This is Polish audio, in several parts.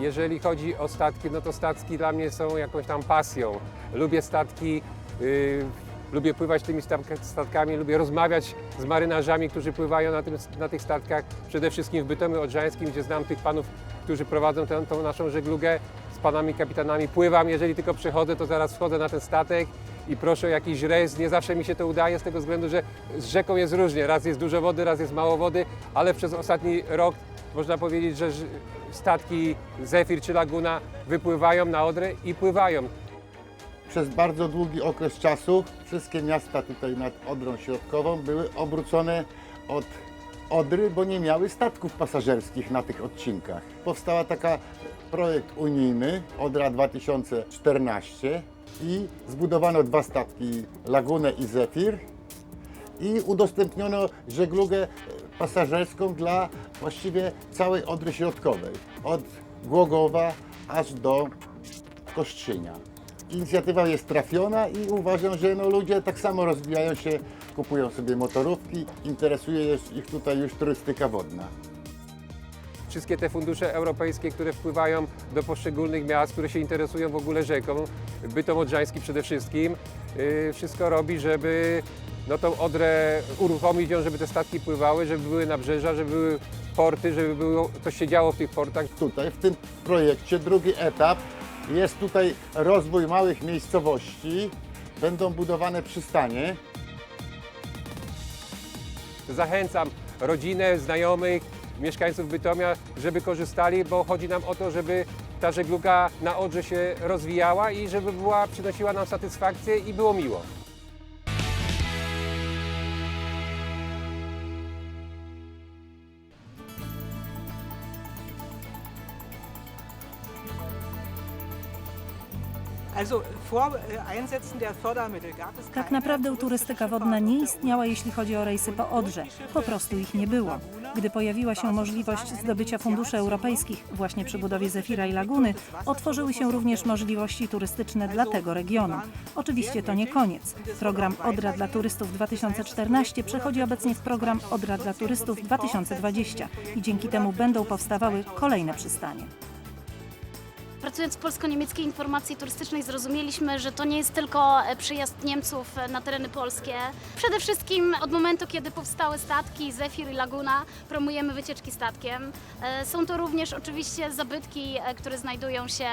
Jeżeli chodzi o statki, no to statki dla mnie są jakąś tam pasją. Lubię statki, yy, lubię pływać tymi statka- statkami, lubię rozmawiać z marynarzami, którzy pływają na, tym, na tych statkach. Przede wszystkim w Bytomiu Odrzańskim, gdzie znam tych panów, którzy prowadzą tę, naszą żeglugę. Z panami kapitanami pływam. Jeżeli tylko przychodzę, to zaraz wchodzę na ten statek i proszę o jakiś rejs. Nie zawsze mi się to udaje z tego względu, że z rzeką jest różnie. Raz jest dużo wody, raz jest mało wody, ale przez ostatni rok można powiedzieć, że statki Zefir czy Laguna wypływają na Odrę i pływają. Przez bardzo długi okres czasu wszystkie miasta tutaj nad Odrą Środkową były obrócone od Odry, bo nie miały statków pasażerskich na tych odcinkach. Powstała taka projekt unijny Odra 2014 i zbudowano dwa statki Lagunę i Zefir i udostępniono żeglugę pasażerską dla właściwie całej Odry Środkowej, od Głogowa aż do Kostrzynia. Inicjatywa jest trafiona i uważam, że no, ludzie tak samo rozwijają się, kupują sobie motorówki, interesuje ich tutaj już turystyka wodna. Wszystkie te fundusze europejskie, które wpływają do poszczególnych miast, które się interesują w ogóle rzeką, Bytom Odrzański przede wszystkim, yy, wszystko robi, żeby no, tą Odrę uruchomić ją, żeby te statki pływały, żeby były nabrzeża, żeby były porty, żeby było, coś się działo w tych portach. Tutaj w tym projekcie drugi etap jest tutaj rozwój małych miejscowości, będą budowane przystanie. Zachęcam rodzinę, znajomych, mieszkańców Bytomia, żeby korzystali, bo chodzi nam o to, żeby ta żegluga na Odrze się rozwijała i żeby była, przynosiła nam satysfakcję i było miło. Tak keine naprawdę turystyka wodna nie istniała, jeśli chodzi o rejsy po Odrze. Po prostu ich nie było. Gdy pojawiła się możliwość zdobycia funduszy europejskich właśnie przy budowie Zefira i Laguny, otworzyły się również możliwości turystyczne dla tego regionu. Oczywiście to nie koniec. Program Odra dla turystów 2014 przechodzi obecnie w program Odra dla turystów 2020 i dzięki temu będą powstawały kolejne przystanie. Pracując w polsko-niemieckiej informacji turystycznej zrozumieliśmy, że to nie jest tylko e, przyjazd Niemców e, na tereny polskie. Przede wszystkim od momentu, kiedy powstały statki Zefir i Laguna, promujemy wycieczki statkiem. E, Są to również oczywiście zabytki, które znajdują się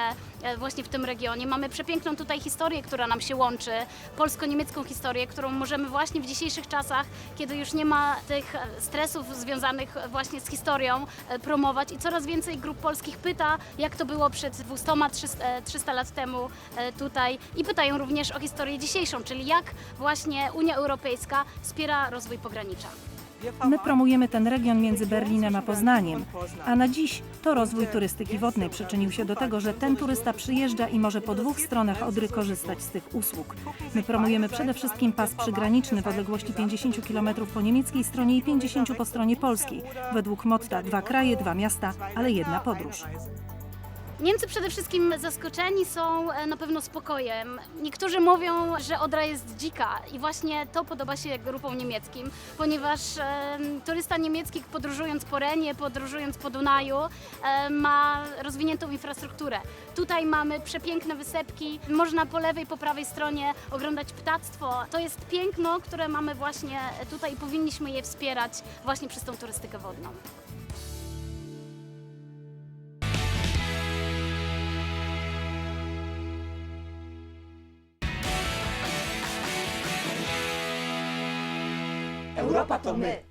właśnie w tym regionie. Mamy przepiękną tutaj historię, która nam się łączy, polsko-niemiecką historię, którą możemy właśnie w dzisiejszych czasach, kiedy już nie ma tych stresów związanych właśnie z historią, promować i coraz więcej grup polskich pyta, jak to było przed 200-300 300 lat temu e, tutaj i pytają również o historię dzisiejszą, czyli jak właśnie Unia Europejska wspiera rozwój pogranicza. My promujemy ten region między Berlinem a Poznaniem, a na dziś to rozwój turystyki wodnej przyczynił się do tego, że ten turysta przyjeżdża i może po dwóch stronach Odry korzystać z tych usług. My promujemy przede wszystkim pas przygraniczny w odległości 50 km po niemieckiej stronie i 50 po stronie polskiej. Według motta dwa kraje, dwa miasta, ale jedna podróż. Niemcy przede wszystkim zaskoczeni są e, na pewno spokojem. Niektórzy mówią, że Odra jest dzika i właśnie to podoba się grupom niemieckim, ponieważ e, turysta niemiecki podróżując po Renie, podróżując po Dunaju e, ma rozwiniętą infrastrukturę. Tutaj mamy przepiękne wysepki, można po lewej, po prawej stronie oglądać ptactwo. To jest piękno, które mamy właśnie tutaj i powinniśmy je wspierać właśnie przez tą turystykę wodną. Europa to my.